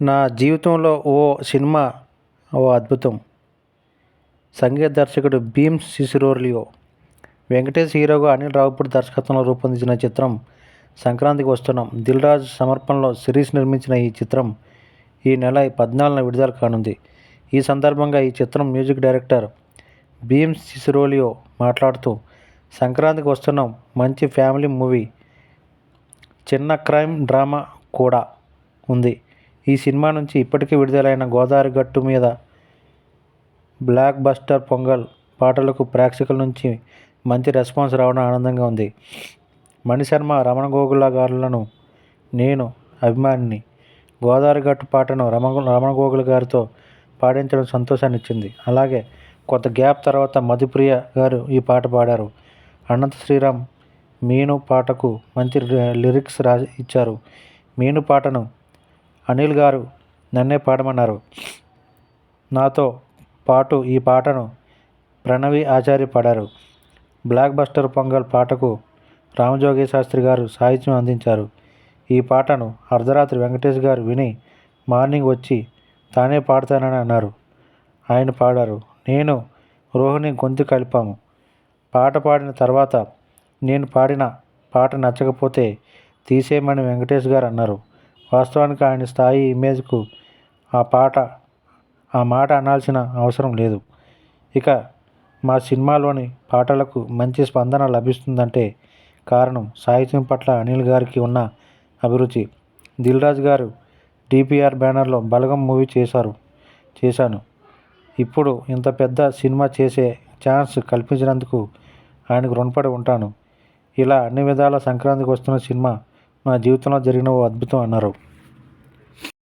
నా జీవితంలో ఓ సినిమా ఓ అద్భుతం. సంగీత దర్శకుడు భీమ్ సిసిరోలియో వెంకటేష్ హీరోగా అనిల్ రావుపూడి దర్శకత్వంలో రూపొందించిన చిత్రం సంక్రాంతికి వస్తున్నాం. దిల్ రాజు సమర్పణలో సిరీస్ నిర్మించిన ఈ చిత్రం ఈ నెల పద్నాలుగున విడుదల కానుంది. ఈ సందర్భంగా ఈ చిత్రం మ్యూజిక్ డైరెక్టర్ భీమ్ సిసిరోలియో మాట్లాడుతూ సంక్రాంతికి వస్తున్నాం. మంచి ఫ్యామిలీ మూవీ చిన్న క్రైమ్ డ్రామా కూడా ఉంది. ఈ సినిమా నుంచి ఇప్పటికే విడుదలైన గోదావరి గట్టు మీద బ్లాక్ బస్టర్ పొంగల్ పాటలకు ప్రేక్షకుల నుంచి మంచి రెస్పాన్స్ రావడం ఆనందంగా ఉంది. మణిశర్మ రమణ గోగుల గారులను నేను అభిమానిని గోదావరి గట్టు పాటను రమణ రమణ గోగుల గారితో పాడించడం సంతోషాన్ని ఇచ్చింది అలాగే కొంత గ్యాప్ తర్వాత మధుప్రియ గారు ఈ పాట పాడారు. అనంత శ్రీరామ్ మీను పాటకు మంచి లిరిక్స్ రాసి ఇచ్చారు. మీను పాటను అనిల్ గారు నన్నే పాడమన్నారు. నాతో పాటు ఈ పాటను ప్రణవి ఆచార్య పాడారు. బ్లాక్ బస్టర్ పొంగల్ పాటకు రామజోగి శాస్త్రి గారు సాహిత్యం అందించారు. ఈ పాటను అర్ధరాత్రి వెంకటేష్ గారు విని మార్నింగ్ వచ్చి తానే పాడతానని అన్నారు. ఆయన పాడారు నేను రోహిణి గొంతు కలిపాము. పాట పాడిన తర్వాత నేను పాడిన పాట నచ్చకపోతే తీసేయమని వెంకటేష్ గారు అన్నారు. వాస్తవానికి ఆయన స్థాయి ఇమేజ్కు ఆ పాట ఆ మాట అనాల్సిన అవసరం లేదు. ఇక మా సినిమాలోని పాటలకు మంచి స్పందన లభిస్తుందంటే కారణం సాహిత్యం పట్ల అనిల్ గారికి ఉన్న అభిరుచి. దిల్ రాజు గారు డిపిఆర్ బ్యానర్లో బలగం మూవీ చేశారు చేశాను. ఇప్పుడు ఇంత పెద్ద సినిమా చేసే ఛాన్స్ కల్పించినందుకు ఆయనకు రుణపడి ఉంటాను. ఇలా అన్ని విధాల సంక్రాంతికి వస్తున్న సినిమా నా జీవితంలో జరిగిన ఓ అద్భుతం అన్నారు.